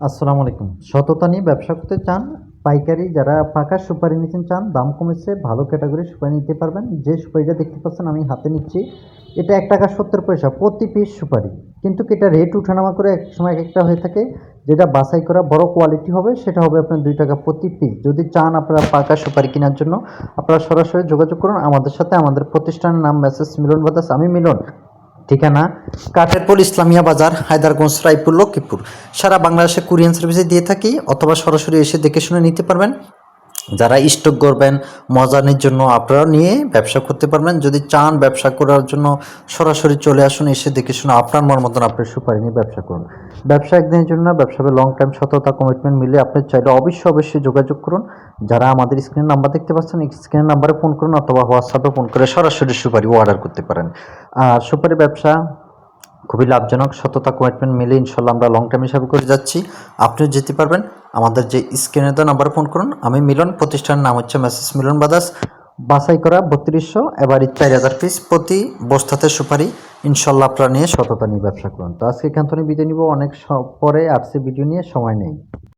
আসসালামু আলাইকুম। সততা নিয়ে ব্যবসা করতে চান, পাইকারি যারা পাকা সুপারি নিতে চান, দাম কমেছে, ভালো ক্যাটাগরির সুপারি নিতে পারবেন। যে সুপারিটা দেখতে পাচ্ছেন আমি হাতে নিচ্ছি, এটা এক টাকা সত্তর পয়সা, প্রতি পিস সুপারি। কিন্তু এটা রেট উঠানামা করে এক সময় এক একটা হয়ে থাকে, যেটা বাছাই করা বড় কোয়ালিটি হবে, সেটা হবে আপনার দুই টাকা প্রতি পিস যদি চান আপনারা পাকা সুপারি কেনার জন্য, আপনারা সরাসরি যোগাযোগ করুন। আমাদের সাথে আমাদের প্রতিষ্ঠানের নাম মেসেজ মিলন বাদাস আমি মিলন। ঠিকানা কাঠেরপুল ইসলামিয়া বাজার, হায়দারগঞ্জ, রায়পুর, লক্ষ্মীপুর। সারা বাংলাদেশে কুরিয়ান সার্ভিসে দিয়ে থাকি অথবা সরাসরি এসে দেখে শুনে নিতে পারবেন। যারা স্টক করবেন মজানের জন্য আপনারা নিয়ে ব্যবসা করতে পারবেন। যদি চান ব্যবসা করার জন্য, সরাসরি চলে আসুন, এসে দেখে শুনে আপনার মন মতন আপনি সুপারি নিয়ে ব্যবসা করুন। ব্যবসা একদিনের জন্য ব্যবসা লং টাইম সততা কমিটমেন্ট মিলে আপনি চাইলে অবশ্যই অবশ্যই যোগাযোগ করুন। যারা আমাদের স্ক্রিন নাম্বার দেখতে পাচ্ছেন স্ক্রিন নাম্বারে ফোন করুন অথবা হোয়াটসঅ্যাপে ফোন করে সরাসরি সুপারি অর্ডার করতে পারেন। আর সুপারি ব্যবসা খুবই লাভজনক, সততা কমিটমেন্ট মিলে ইনশাল্লাহ আমরা লং টার্ম হিসাবে করে যাচ্ছি। আপনিও যেতে পারবেন। আমাদের যে স্ক্রিনে দেওয়া নাম্বার ফোন করুন। আমি মিলন, প্রতিষ্ঠানের নাম হচ্ছে মেসেজ মিলন বাদাস। বাছাই করা বত্রিশশো, এবার চার হাজার পিস প্রতি বস্তাতে সুপারি। ইনশাল্লাহ আপনারা নিয়ে সততা নিয়ে ব্যবসা করুন। তো আজকে এখান থেকে বিদায় নিব। অনেক পরে আসছে ভিডিও নিয়ে সময় নেই।